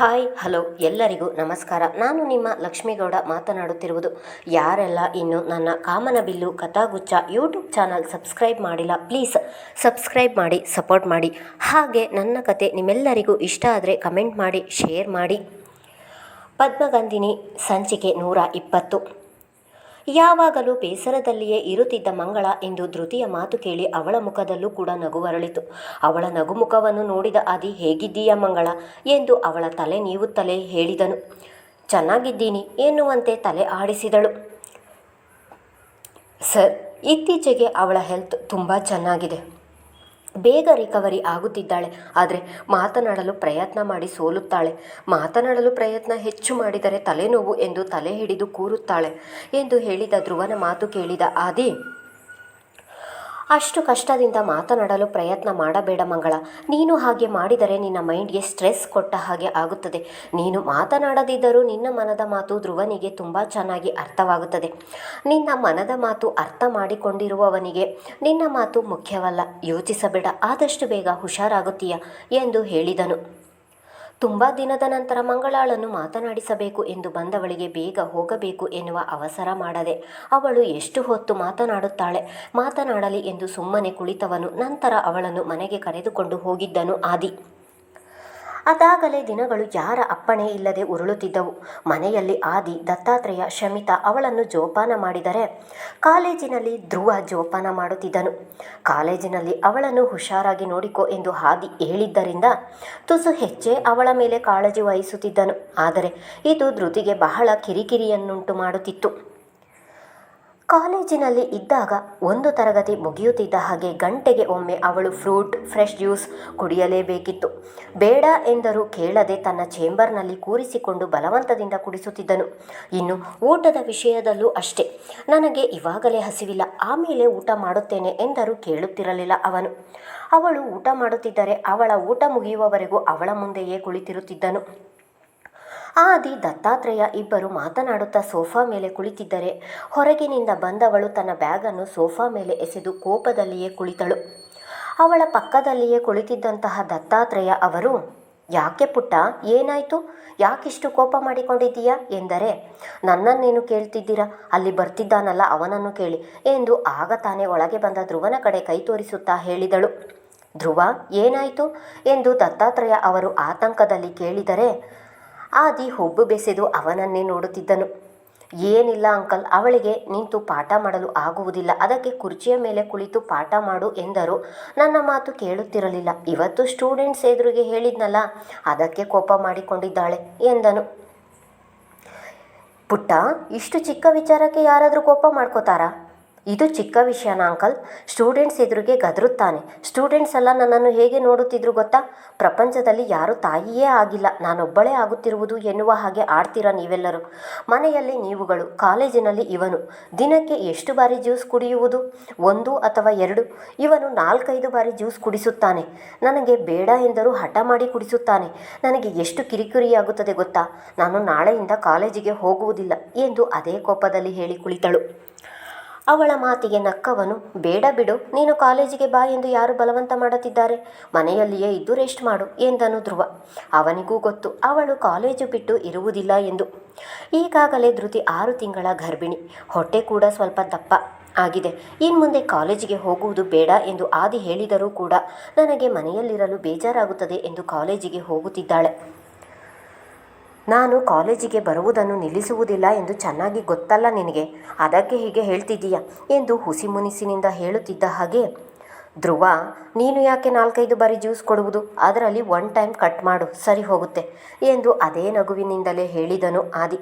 Hi, hello, ಎಲ್ಲರಿಗೂ ನಮಸ್ಕಾರ. ನಾನು ನಿಮ್ಮ ಲಕ್ಷ್ಮೀಗೌಡ ಮಾತನಾಡುತ್ತಿರುವುದು. ಯಾರೆಲ್ಲ ಇನ್ನು ನನ್ನ Kamanabillu Kathaguchha YouTube channel subscribe ಮಾಡಿಲ್ಲ, ಪ್ಲೀಸ್ ಸಬ್ಸ್ಕ್ರೈಬ್ ಮಾಡಿ, ಸಪೋರ್ಟ್ ಮಾಡಿ. ಹಾಗೆ ನನ್ನ ಕತೆ ನಿಮ್ಮೆಲ್ಲರಿಗೂ ಇಷ್ಟ ಆದರೆ ಕಮೆಂಟ್ ಮಾಡಿ, ಶೇರ್ ಮಾಡಿ. ಪದ್ಮಗಂಧಿನಿ, ಸಂಚಿಕೆ ನೂರ ಇಪ್ಪತ್ತು. ಯಾವಾಗಲೂ ಬೇಸರದಲ್ಲಿಯೇ ಇರುತ್ತಿದ್ದ ಮಂಗಳ ಇಂದು ಧೃತಿಯ ಮಾತು ಕೇಳಿ ಅವಳ ಮುಖದಲ್ಲೂ ಕೂಡ ನಗು ಅರಳಿತು. ಅವಳ ನಗುಮುಖವನ್ನು ನೋಡಿದ ಆದಿ ಹೇಗಿದ್ದೀಯ ಮಂಗಳ? ಎಂದು ಅವಳ ತಲೆ ನೀವುತ್ತಲೇ ಹೇಳಿದನು. ಚೆನ್ನಾಗಿದ್ದೀನಿ ಎನ್ನುವಂತೆ ತಲೆ ಆಡಿಸಿದಳು. ಸರ್, ಇತ್ತೀಚೆಗೆ ಅವಳ ಹೆಲ್ತ್ ತುಂಬ ಚೆನ್ನಾಗಿದೆ. ಬೇಗ ರಿಕವರಿ ಆಗುತ್ತಿದ್ದಾಳೆ. ಆದರೆ ಮಾತನಾಡಲು ಪ್ರಯತ್ನ ಮಾಡಿ ಸೋಲುತ್ತಾಳೆ. ಮಾತನಾಡಲು ಪ್ರಯತ್ನ ಹೆಚ್ಚು ಮಾಡಿದರೆ ತಲೆನೋವು ಎಂದು ತಲೆ ಹಿಡಿದು ಕೂರುತ್ತಾಳೆ ಎಂದು ಹೇಳಿದ ಧ್ರುವನ ಮಾತು ಕೇಳಿದ ಆದಿ ಅಷ್ಟು ಕಷ್ಟದಿಂದ ಮಾತನಾಡಲು ಪ್ರಯತ್ನ ಮಾಡಬೇಡ ಮಂಗಳ. ನೀನು ಹಾಗೆ ಮಾಡಿದರೆ ನಿನ್ನ ಮೈಂಡ್ಗೆ ಸ್ಟ್ರೆಸ್ ಕೊಟ್ಟ ಹಾಗೆ ಆಗುತ್ತದೆ. ನೀನು ಮಾತನಾಡದಿದ್ದರೂ ನಿನ್ನ ಮನದ ಮಾತು ಧ್ರುವನಿಗೆ ತುಂಬ ಚೆನ್ನಾಗಿ ಅರ್ಥವಾಗುತ್ತದೆ. ನಿನ್ನ ಮನದ ಮಾತು ಅರ್ಥ ಮಾಡಿಕೊಂಡಿರುವವನಿಗೆ ನಿನ್ನ ಮಾತು ಮುಖ್ಯವಲ್ಲ. ಯೋಚಿಸಬೇಡ. ಆದಷ್ಟು ಬೇಗ ಹುಷಾರಾಗುತ್ತೀಯ ಎಂದು ಹೇಳಿದನು. ತುಂಬ ದಿನದ ನಂತರ ಮಂಗಳಾಳನ್ನು ಮಾತನಾಡಿಸಬೇಕು ಎಂದು ಬಂದವಳಿಗೆ ಬೇಗ ಹೋಗಬೇಕು ಎನ್ನುವ ಅವಸರ ಮಾಡದೆ ಅವಳು ಎಷ್ಟು ಹೊತ್ತು ಮಾತನಾಡುತ್ತಾಳೆ? ಮಾತನಾಡಲಿ ಎಂದು ಸುಮ್ಮನೆ ಕುಳಿತವನು. ನಂತರ ಅವಳನ್ನು ಮನೆಗೆ ಕರೆದುಕೊಂಡು ಹೋಗಿದ್ದನು ಆದಿ. ಅದಾಗಲೇ ದಿನಗಳು ಯಾರ ಅಪ್ಪಣೆ ಇಲ್ಲದೆ ಉರುಳುತ್ತಿದ್ದವು. ಮನೆಯಲ್ಲಿ ಆದಿ, ದತ್ತಾತ್ರೇಯ, ಶಮಿತಾ ಅವಳನ್ನು ಜೋಪಾನ ಮಾಡಿದರೆ ಕಾಲೇಜಿನಲ್ಲಿ ಧ್ರುವ ಜೋಪಾನ ಮಾಡುತ್ತಿದ್ದನು. ಕಾಲೇಜಿನಲ್ಲಿ ಅವಳನ್ನು ಹುಷಾರಾಗಿ ನೋಡಿಕೋ ಎಂದು ಹಾದಿ ಹೇಳಿದ್ದರಿಂದ ತುಸು ಹೆಚ್ಚೇ ಅವಳ ಮೇಲೆ ಕಾಳಜಿ ವಹಿಸುತ್ತಿದ್ದನು. ಆದರೆ ಇದು ಧೃತಿಗೆ ಬಹಳ ಕಿರಿಕಿರಿಯನ್ನುಂಟು ಮಾಡುತ್ತಿತ್ತು. ಕಾಲೇಜಿನಲ್ಲಿ ಇದ್ದಾಗ ಒಂದು ತರಗತಿ ಮುಗಿಯುತ್ತಿದ್ದ ಹಾಗೆ ಗಂಟೆಗೆ ಒಮ್ಮೆ ಅವಳು ಫ್ರೂಟ್, ಫ್ರೆಶ್ ಜ್ಯೂಸ್ ಕುಡಿಯಲೇಬೇಕಿತ್ತು. ಬೇಡ ಎಂದರೂ ಕೇಳದೆ ತನ್ನ ಚೇಂಬರ್ನಲ್ಲಿ ಕೂರಿಸಿಕೊಂಡು ಬಲವಂತದಿಂದ ಕುಡಿಸುತ್ತಿದ್ದನು. ಇನ್ನು ಊಟದ ವಿಷಯದಲ್ಲೂ ಅಷ್ಟೇ. ನನಗೆ ಇವಾಗಲೇ ಹಸಿವಿಲ್ಲ. ಆಮೇಲೆ ಊಟ ಮಾಡುತ್ತೇನೆ ಎಂದರೂ ಕೇಳುತ್ತಿರಲಿಲ್ಲ ಅವನು. ಅವಳು ಊಟ ಮಾಡುತ್ತಿದ್ದರೆ ಅವಳ ಊಟ ಮುಗಿಯುವವರೆಗೂ ಅವಳ ಮುಂದೆಯೇ ಕುಳಿತಿರುತ್ತಿದ್ದನು. ಆದಿ ದತ್ತಾತ್ರೇಯ ಇಬ್ಬರು ಮಾತನಾಡುತ್ತಾ ಸೋಫಾ ಮೇಲೆ ಕುಳಿತಿದ್ದರೆ ಹೊರಗಿನಿಂದ ಬಂದವಳು ತನ್ನ ಬ್ಯಾಗನ್ನು ಸೋಫಾ ಮೇಲೆ ಎಸೆದು ಕೋಪದಲ್ಲಿಯೇ ಕುಳಿತಳು. ಅವಳ ಪಕ್ಕದಲ್ಲಿಯೇ ಕುಳಿತಿದ್ದಂತಹ ದತ್ತಾತ್ರೇಯ ಅವರು, ಯಾಕೆ ಪುಟ್ಟ, ಏನಾಯಿತು? ಯಾಕಿಷ್ಟು ಕೋಪ ಮಾಡಿಕೊಂಡಿದ್ದೀಯಾ? ಎಂದರೆ, ನನ್ನನ್ನೇನು ಕೇಳ್ತಿದ್ದೀರಾ? ಅಲ್ಲಿ ಬರ್ತಿದ್ದಾನಲ್ಲ, ಅವನನ್ನು ಕೇಳಿ ಎಂದು ಆಗ ತಾನೇ ಒಳಗೆ ಬಂದ ಧ್ರುವನ ಕಡೆ ಕೈ ತೋರಿಸುತ್ತಾ ಹೇಳಿದಳು. ಧ್ರುವ, ಏನಾಯಿತು? ಎಂದು ದತ್ತಾತ್ರೇಯ ಅವರು ಆತಂಕದಲ್ಲಿ ಕೇಳಿದರೆ ಆದಿ ಹುಬ್ಬು ಬೆಸೆದು ಅವನನ್ನೇ ನೋಡುತ್ತಿದ್ದನು. ಏನಿಲ್ಲ ಅಂಕಲ್, ಅವಳಿಗೆ ನಿಂತು ಪಾಠ ಮಾಡಲು ಆಗುವುದಿಲ್ಲ. ಅದಕ್ಕೆ ಕುರ್ಚಿಯ ಮೇಲೆ ಕುಳಿತು ಪಾಠ ಮಾಡು ಎಂದರು. ನನ್ನ ಮಾತು ಕೇಳುತ್ತಿರಲಿಲ್ಲ. ಇವತ್ತು ಸ್ಟೂಡೆಂಟ್ಸ್ ಎದುರಿಗೆ ಹೇಳಿದ್ನಲ್ಲ, ಅದಕ್ಕೆ ಕೋಪ ಮಾಡಿಕೊಂಡಿದ್ದಾಳೆ ಎಂದನು. ಪುಟ್ಟ, ಇಷ್ಟು ಚಿಕ್ಕ ವಿಚಾರಕ್ಕೆ ಯಾರಾದರೂ ಕೋಪ ಮಾಡ್ಕೋತಾರಾ? ಇದು ಚಿಕ್ಕ ವಿಷಯನ ಅಂಕಲ್? ಸ್ಟೂಡೆಂಟ್ಸ್ ಎದುರಿಗೆ ಗದರುತ್ತಾನೆ. ಸ್ಟೂಡೆಂಟ್ಸ್ ಎಲ್ಲ ನನ್ನನ್ನು ಹೇಗೆ ನೋಡುತ್ತಿದ್ರು ಗೊತ್ತಾ? ಪ್ರಪಂಚದಲ್ಲಿ ಯಾರು ತಾಯಿಯೇ ಆಗಿಲ್ಲ. ನಾನೊಬ್ಬಳೇ ಆಗುತ್ತಿರುವುದು ಎನ್ನುವ ಹಾಗೆ ಆಡ್ತೀರಾ ನೀವೆಲ್ಲರೂ? ಮನೆಯಲ್ಲಿ ನೀವುಗಳು, ಕಾಲೇಜಿನಲ್ಲಿ ಇವನು. ದಿನಕ್ಕೆ ಎಷ್ಟು ಬಾರಿ ಜ್ಯೂಸ್ ಕುಡಿಯುವುದು? ಒಂದು ಅಥವಾ ಎರಡು? ಇವನು ನಾಲ್ಕೈದು ಬಾರಿ ಜ್ಯೂಸ್ ಕುಡಿಸುತ್ತಾನೆ. ನನಗೆ ಬೇಡ ಎಂದರೂ ಹಠ ಮಾಡಿ ಕುಡಿಸುತ್ತಾನೆ. ನನಗೆ ಎಷ್ಟು ಕಿರಿಕಿರಿಯಾಗುತ್ತದೆ ಗೊತ್ತಾ? ನಾನು ನಾಳೆಯಿಂದ ಕಾಲೇಜಿಗೆ ಹೋಗುವುದಿಲ್ಲ ಎಂದು ಅದೇ ಕೋಪದಲ್ಲಿ ಹೇಳಿ ಕುಳಿತಳು. ಅವಳ ಮಾತಿಗೆ ನಕ್ಕವನು, ಬೇಡ ಬಿಡು, ನೀನು ಕಾಲೇಜಿಗೆ ಬಾ ಎಂದು ಯಾರು ಬಲವಂತ ಮಾಡುತ್ತಿದ್ದಾರೆ ಮನೆಯಲ್ಲಿಯೇ ಇದ್ದು ರೆಸ್ಟ್ ಮಾಡು, ಎಂದನು ಧ್ರುವ. ಅವನಿಗೂ ಗೊತ್ತು, ಅವಳು ಕಾಲೇಜು ಬಿಟ್ಟು ಇರುವುದಿಲ್ಲ ಎಂದು. ಈಗಾಗಲೇ ಧೃತಿ ಆರು ತಿಂಗಳ ಗರ್ಭಿಣಿ, ಹೊಟ್ಟೆ ಕೂಡ ಸ್ವಲ್ಪ ದಪ್ಪ ಆಗಿದೆ. ಇನ್ಮುಂದೆ ಕಾಲೇಜಿಗೆ ಹೋಗುವುದು ಬೇಡ ಎಂದು ಆದಿ ಹೇಳಿದರೂ ಕೂಡ ನನಗೆ ಮನೆಯಲ್ಲಿರಲು ಬೇಜಾರಾಗುತ್ತದೆ ಎಂದು ಕಾಲೇಜಿಗೆ ಹೋಗುತ್ತಿದ್ದಾಳೆ. ನಾನು ಕಾಲೇಜಿಗೆ ಬರುವುದನ್ನು ನಿಲ್ಲಿಸುವುದಿಲ್ಲ ಎಂದು ಚೆನ್ನಾಗಿ ಗೊತ್ತಲ್ಲ ನಿನಗೆ. ಅದಕ್ಕೆ ಹೀಗೆ ಹೇಳ್ತಿದ್ದೀಯ ಎಂದು ಹುಸಿ ಮುನಿಸಿನಿಂದ ಹೇಳುತ್ತಿದ್ದ ಹಾಗೆ. ಧ್ರುವ, ನೀನು ಯಾಕೆ ನಾಲ್ಕೈದು ಬಾರಿ ಜ್ಯೂಸ್ ಕೊಡುವುದು? ಅದರಲ್ಲಿ ಒನ್ ಟೈಮ್ ಕಟ್ ಮಾಡು, ಸರಿ ಹೋಗುತ್ತೆ ಎಂದು ಅದೇ ನಗುವಿನಿಂದಲೇ ಹೇಳಿದನು ಆದಿ.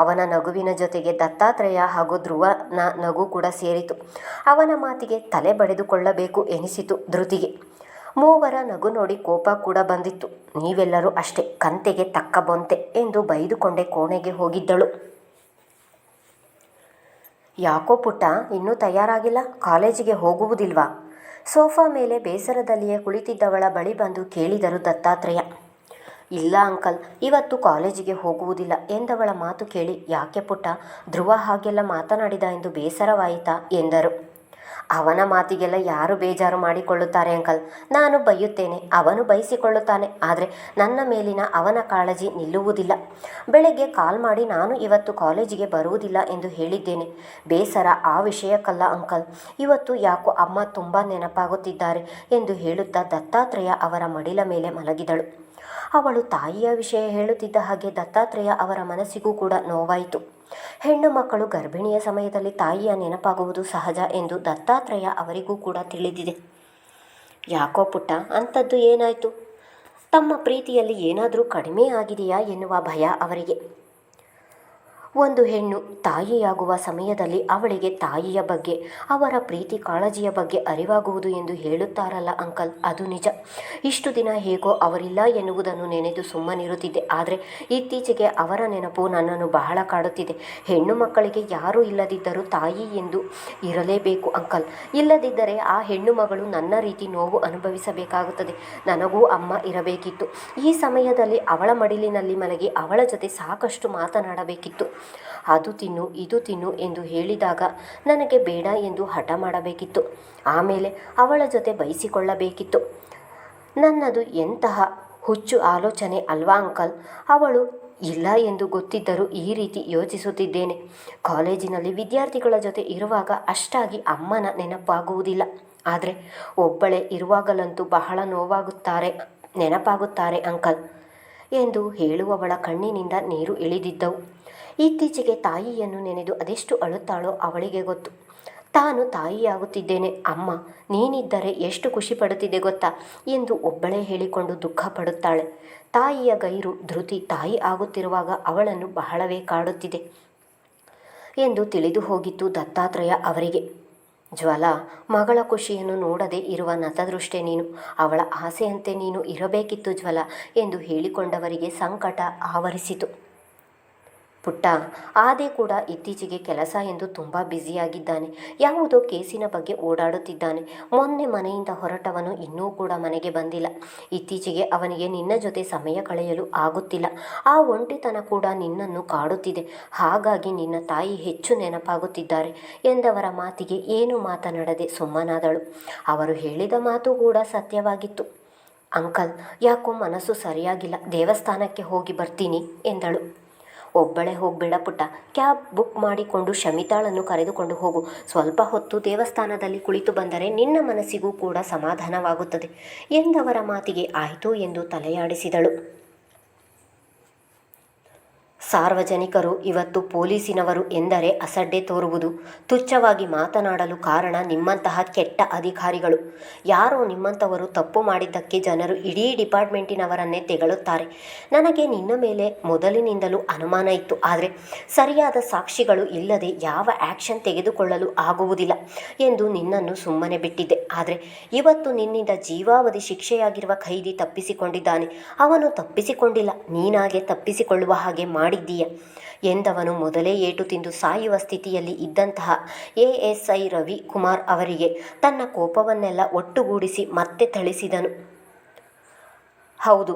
ಅವನ ನಗುವಿನ ಜೊತೆಗೆ ದತ್ತಾತ್ರೇಯ ಹಾಗೂ ಧ್ರುವನ ನಗು ಕೂಡ ಸೇರಿತು. ಅವನ ಮಾತಿಗೆ ತಲೆ ಬಡಿದುಕೊಳ್ಳಬೇಕು ಎನಿಸಿತು ಧೃತಿಗೆ. ಮೂವರ ನಗು ನೋಡಿ ಕೋಪ ಕೂಡ ಬಂದಿತ್ತು. ನೀವೆಲ್ಲರೂ ಅಷ್ಟೇ, ಕಂತೆಗೆ ತಕ್ಕ ಬೊಂತೆ ಎಂದು ಬೈದುಕೊಂಡೆ ಕೋಣೆಗೆ ಹೋಗಿದ್ದಳು. ಯಾಕೋ ಪುಟ್ಟ, ಇನ್ನೂ ತಯಾರಾಗಿಲ್ಲ, ಕಾಲೇಜಿಗೆ ಹೋಗುವುದಿಲ್ವಾ? ಸೋಫಾ ಮೇಲೆ ಬೇಸರದಲ್ಲಿಯೇ ಕುಳಿತಿದ್ದವಳ ಬಳಿ ಬಂದು ಕೇಳಿದರು ದತ್ತಾತ್ರೇಯ. ಇಲ್ಲ ಅಂಕಲ್, ಇವತ್ತು ಕಾಲೇಜಿಗೆ ಹೋಗುವುದಿಲ್ಲ ಎಂದವಳ ಮಾತು ಕೇಳಿ, ಯಾಕೆ ಪುಟ್ಟ, ಧ್ರುವ ಹಾಗೆಲ್ಲ ಮಾತನಾಡಿದ ಎಂದು ಬೇಸರವಾಯಿತಾ ಎಂದರು. ಅವನ ಮಾತಿಗೆಲ್ಲ ಯಾರು ಬೇಜಾರು ಮಾಡಿಕೊಳ್ಳುತ್ತಾರೆ ಅಂಕಲ್? ನಾನು ಬೈಯುತ್ತೇನೆ, ಅವನು ಬಯಸಿಕೊಳ್ಳುತ್ತಾನೆ ಆದರೆ ನನ್ನ ಮೇಲಿನ ಅವನ ಕಾಳಜಿ ನಿಲ್ಲುವುದಿಲ್ಲ. ಬೆಳಗ್ಗೆ ಕಾಲ್ ಮಾಡಿ ನಾನು ಇವತ್ತು ಕಾಲೇಜಿಗೆ ಬರುವುದಿಲ್ಲ ಎಂದು ಹೇಳಿದ್ದೇನೆ. ಬೇಸರ, ಆ ವಿಷಯಕ್ಕಲ್ಲ ಅಂಕಲ್. ಇವತ್ತು ಯಾಕೋ ಅಮ್ಮ ತುಂಬ ನೆನಪಾಗುತ್ತಿದ್ದಾರೆ ಎಂದು ಹೇಳುತ್ತಾ ದತ್ತಾತ್ರೇಯ ಅವರ ಮಡಿಲ ಮೇಲೆ ಮಲಗಿದಳು. ಅವಳು ತಾಯಿಯ ವಿಷಯ ಹೇಳುತ್ತಿದ್ದ ಹಾಗೆ ದತ್ತಾತ್ರೇಯ ಅವರ ಮನಸ್ಸಿಗೂ ಕೂಡ ನೋವಾಯಿತು. ಹೆಣ್ಣು ಮಕ್ಕಳು ಗರ್ಭಿಣಿಯ ಸಮಯದಲ್ಲಿ ತಾಯಿಯ ನೆನಪಾಗುವುದು ಸಹಜ ಎಂದು ದತ್ತಾತ್ರೇಯ ಅವರಿಗೂ ಕೂಡ ತಿಳಿದಿದೆ. ಯಾಕೋ ಪುಟ್ಟ, ಅಂಥದ್ದು ಏನಾಯಿತು? ತಮ್ಮ ಪ್ರೀತಿಯಲ್ಲಿ ಏನಾದರೂ ಕಡಿಮೆ ಆಗಿದೆಯಾ ಎನ್ನುವ ಭಯ ಅವರಿಗೆ. ಒಂದು ಹೆಣ್ಣು ತಾಯಿಯಾಗುವ ಸಮಯದಲ್ಲಿ ಅವಳಿಗೆ ತಾಯಿಯ ಬಗ್ಗೆ, ಅವರ ಪ್ರೀತಿ ಕಾಳಜಿಯ ಬಗ್ಗೆ ಅರಿವಾಗುವುದು ಎಂದು ಹೇಳುತ್ತಾರಲ್ಲ ಅಂಕಲ್, ಅದು ನಿಜ. ಇಷ್ಟು ದಿನ ಹೇಗೋ ಅವರಿಲ್ಲ ಎನ್ನುವುದನ್ನು ನೆನೆದು ಸುಮ್ಮನಿರುತ್ತಿದ್ದೆ. ಆದರೆ ಇತ್ತೀಚೆಗೆ ಅವರ ನೆನಪು ನನ್ನನ್ನು ಬಹಳ ಕಾಡುತ್ತಿದೆ. ಹೆಣ್ಣು ಮಕ್ಕಳಿಗೆ ಯಾರೂ ಇಲ್ಲದಿದ್ದರೂ ತಾಯಿ ಎಂದು ಇರಲೇಬೇಕು ಅಂಕಲ್. ಇಲ್ಲದಿದ್ದರೆ ಆ ಹೆಣ್ಣು ಮಗಳು ನನ್ನ ರೀತಿ ನೋವು ಅನುಭವಿಸಬೇಕಾಗುತ್ತದೆ. ನನಗೂ ಅಮ್ಮ ಇರಬೇಕಿತ್ತು. ಈ ಸಮಯದಲ್ಲಿ ಅವಳ ಮಡಿಲಿನಲ್ಲಿ ಮಲಗಿ ಅವಳ ಜೊತೆ ಸಾಕಷ್ಟು ಮಾತನಾಡಬೇಕಿತ್ತು. ಅದು ತಿನ್ನು, ಇದು ತಿನ್ನು ಎಂದು ಹೇಳಿದಾಗ ನನಗೆ ಬೇಡ ಎಂದು ಹಠ ಮಾಡಬೇಕಿತ್ತು. ಆಮೇಲೆ ಅವಳ ಜೊತೆ ಬಯಸಿಕೊಳ್ಳಬೇಕಿತ್ತು ನನ್ನದು ಎಂತಹ ಹುಚ್ಚು ಆಲೋಚನೆ ಅಲ್ವಾ ಅಂಕಲ್? ಅವಳು ಇಲ್ಲ ಎಂದು ಗೊತ್ತಿದ್ದರೂ ಈ ರೀತಿ ಯೋಚಿಸುತ್ತಿದ್ದೇನೆ. ಕಾಲೇಜಿನಲ್ಲಿ ವಿದ್ಯಾರ್ಥಿಗಳ ಜೊತೆ ಇರುವಾಗ ಅಷ್ಟಾಗಿ ಅಮ್ಮನ ನೆನಪಾಗುವುದಿಲ್ಲ. ಆದರೆ ಒಬ್ಬಳೇ ಇರುವಾಗಲಂತೂ ಬಹಳ ನೋವಾಗುತ್ತಾರೆ, ನೆನಪಾಗುತ್ತಾರೆ ಅಂಕಲ್. ಎಂದು ಹೇಳುವವಳ ಕಣ್ಣಿನಿಂದ ನೀರು ಇಳಿದಿದ್ದವು. ಇತ್ತೀಚೆಗೆ ತಾಯಿಯನ್ನು ನೆನೆದು ಅದೆಷ್ಟು ಅಳುತ್ತಾಳೋ ಅವಳಿಗೆ ಗೊತ್ತು. ತಾನು ತಾಯಿಯಾಗುತ್ತಿದ್ದೇನೆ. ಅಮ್ಮ, ನೀನಿದ್ದರೆ ಎಷ್ಟು ಖುಷಿ ಪಡುತ್ತಿದೆ ಗೊತ್ತಾ ಎಂದು ಒಬ್ಬಳೇ ಹೇಳಿಕೊಂಡು ದುಃಖ ಪಡುತ್ತಾಳೆ ತಾಯಿಯ ಗೈರು ಧೃತಿ ತಾಯಿ ಆಗುತ್ತಿರುವಾಗ ಅವಳನ್ನು ಬಹಳವೇ ಕಾಡುತ್ತಿದೆ ಎಂದು ತಿಳಿದು ಹೋಗಿತ್ತು ದತ್ತಾತ್ರೇಯ ಅವರಿಗೆ. ಜ್ವಲ, ಮಗಳ ಖುಷಿಯನ್ನು ನೋಡದೆ ಇರುವ ನತದೃಷ್ಟೆ ನೀನು. ಅವಳ ಆಸೆಯಂತೆ ನೀನು ಇರಬೇಕಿತ್ತು ಜ್ವಲ ಎಂದು ಹೇಳಿಕೊಂಡವರಿಗೆ ಸಂಕಟ ಆವರಿಸಿತು. ಪುಟ್ಟ. ಆದೆ ಕೂಡ ಇತ್ತೀಚೆಗೆ ಕೆಲಸ ಎಂದು ತುಂಬ ಬ್ಯುಸಿಯಾಗಿದ್ದಾನೆ. ಯಾವುದೋ ಕೇಸಿನ ಬಗ್ಗೆ ಓಡಾಡುತ್ತಿದ್ದಾನೆ. ಮೊನ್ನೆ ಮನೆಯಿಂದ ಹೊರಟವನು ಇನ್ನೂ ಕೂಡ ಮನೆಗೆ ಬಂದಿಲ್ಲ. ಇತ್ತೀಚೆಗೆ ಅವನಿಗೆ ನಿನ್ನ ಜೊತೆ ಸಮಯ ಕಳೆಯಲು ಆಗುತ್ತಿಲ್ಲ. ಆ ಒಂಟಿತನ ಕೂಡ ನಿನ್ನನ್ನು ಕಾಡುತ್ತಿದೆ. ಹಾಗಾಗಿ ನಿನ್ನ ತಾಯಿ ಹೆಚ್ಚು ನೆನಪಾಗುತ್ತಿದ್ದಾರೆ ಎಂದವರ ಮಾತಿಗೆ ಏನು ಮಾತನಾಡದೆ ಸುಮ್ಮನಾದಳು. ಅವರು ಹೇಳಿದ ಮಾತು ಕೂಡ ಸತ್ಯವಾಗಿತ್ತು. ಅಂಕಲ್, ಯಾಕೋ ಮನಸ್ಸು ಸರಿಯಾಗಿಲ್ಲ. ದೇವಸ್ಥಾನಕ್ಕೆ ಹೋಗಿ ಬರ್ತೀನಿ ಎಂದಳು. ಒಬ್ಬಳೇ ಹೋಗಬೇಡ ಪುಟ್ಟ. ಕ್ಯಾಬ್ ಬುಕ್ ಮಾಡಿಕೊಂಡು ಶಮಿತಾಳನ್ನು ಕರೆದುಕೊಂಡು ಹೋಗು. ಸ್ವಲ್ಪ ಹೊತ್ತು ದೇವಸ್ಥಾನದಲ್ಲಿ ಕುಳಿತು ಬಂದರೆ ನಿನ್ನ ಮನಸ್ಸಿಗೂ ಕೂಡ ಸಮಾಧಾನವಾಗುತ್ತದೆ ಎಂದವರ ಮಾತಿಗೆ ಆಯಿತು ಎಂದು ತಲೆಯಾಡಿಸಿದಳು. ಸಾರ್ವಜನಿಕರು ಇವತ್ತು ಪೊಲೀಸಿನವರು ಎಂದರೆ ಅಸಡ್ಡೆ ತೋರುವುದು. ತುಚ್ಛವಾಗಿ ಮಾತನಾಡಲು ಕಾರಣ ನಿಮ್ಮಂತಹ ಕೆಟ್ಟ ಅಧಿಕಾರಿಗಳು. ಯಾರೋ ನಿಮ್ಮಂಥವರು ತಪ್ಪು ಮಾಡಿದ್ದಕ್ಕೆ ಜನರು ಇಡೀ ಡಿಪಾರ್ಟ್ಮೆಂಟಿನವರನ್ನೇ ತೆಗಳುತ್ತಾರೆ. ನನಗೆ ನಿನ್ನ ಮೇಲೆ ಮೊದಲಿನಿಂದಲೂ ಅನುಮಾನ ಇತ್ತು. ಆದರೆ ಸರಿಯಾದ ಸಾಕ್ಷಿಗಳು ಇಲ್ಲದೆ ಯಾವ ಆ್ಯಕ್ಷನ್ ತೆಗೆದುಕೊಳ್ಳಲು ಆಗುವುದಿಲ್ಲ ಎಂದು ನಿನ್ನನ್ನು ಸುಮ್ಮನೆ ಬಿಟ್ಟಿದ್ದೆ. ಆದರೆ ಇವತ್ತು ನಿನ್ನಿಂದ ಜೀವಾವಧಿ ಶಿಕ್ಷೆಯಾಗಿರುವ ಖೈದಿ ತಪ್ಪಿಸಿಕೊಂಡಿದ್ದಾನೆ. ಅವನು ತಪ್ಪಿಸಿಕೊಂಡಿಲ್ಲ. ನೀನಾಗೆ ತಪ್ಪಿಸಿಕೊಳ್ಳುವ ಹಾಗೆ ಮಾಡಿದ್ದೀಯ? ಎಂದವನು ಮೊದಲೇ ಏಟು ತಿಂದು ಸಾಯುವ ಸ್ಥಿತಿಯಲ್ಲಿ ಇದ್ದಂತಹ ಎ ಐ ರವಿ ಕುಮಾರ್ ಅವರಿಗೆ ತನ್ನ ಕೋಪವನ್ನೆಲ್ಲ ಒಟ್ಟುಗೂಡಿಸಿ ಮತ್ತೆ ಥಳಿಸಿದನು. ಹೌದು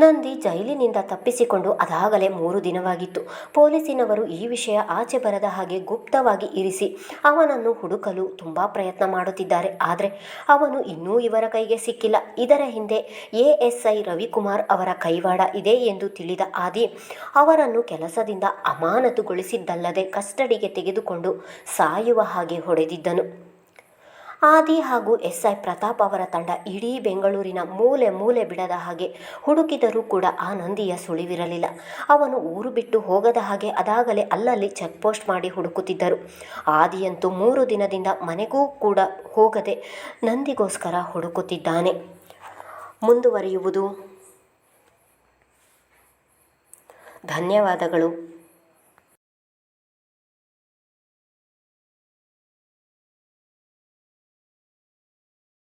ನಂದಿ ಜೈಲಿನಿಂದ ತಪ್ಪಿಸಿಕೊಂಡು ಅದಾಗಲೇ ಮೂರು ದಿನವಾಗಿತ್ತು. ಪೊಲೀಸಿನವರು ಈ ವಿಷಯ ಆಚೆ ಬರದ ಹಾಗೆ ಗುಪ್ತವಾಗಿ ಇರಿಸಿ ಅವನನ್ನು ಹುಡುಕಲು ತುಂಬ ಪ್ರಯತ್ನ ಮಾಡುತ್ತಿದ್ದಾರೆ. ಆದರೆ ಅವನು ಇನ್ನೂ ಇವರ ಕೈಗೆ ಸಿಕ್ಕಿಲ್ಲ. ಇದರ ಹಿಂದೆ ಎಎಸ್ಐ ರವಿಕುಮಾರ್ ಅವರ ಕೈವಾಡ ಇದೆ ಎಂದು ತಿಳಿದ ಆದಿ ಅವರನ್ನು ಕೆಲಸದಿಂದ ಅಮಾನತುಗೊಳಿಸಿದ್ದಲ್ಲದೆ ಕಸ್ಟಡಿಗೆ ತೆಗೆದುಕೊಂಡು ಸಾಯುವ ಹಾಗೆ ಹೊಡೆದಿದ್ದನು. ಆದಿ ಹಾಗೂ ಎಸ್ ಐ ಪ್ರತಾಪ್ ಅವರ ತಂಡ ಇಡೀ ಬೆಂಗಳೂರಿನ ಮೂಲೆ ಮೂಲೆ ಬಿಡದ ಹಾಗೆ ಹುಡುಕಿದರೂ ಕೂಡ ಆ ನಂದಿಯ ಸುಳಿವಿರಲಿಲ್ಲ. ಅವನು ಊರು ಬಿಟ್ಟು ಹೋಗದ ಹಾಗೆ ಅದಾಗಲೇ ಅಲ್ಲಲ್ಲಿ ಚೆಕ್ ಪೋಸ್ಟ್ ಮಾಡಿ ಹುಡುಕುತ್ತಿದ್ದರು. ಆದಿಯಂತೂ ಮೂರು ದಿನದಿಂದ ಮನೆಗೂ ಕೂಡ ಹೋಗದೆ ನಂದಿಗೋಸ್ಕರ ಹುಡುಕುತ್ತಿದ್ದಾನೆ. ಮುಂದುವರಿಯುವುದು. ಧನ್ಯವಾದಗಳು.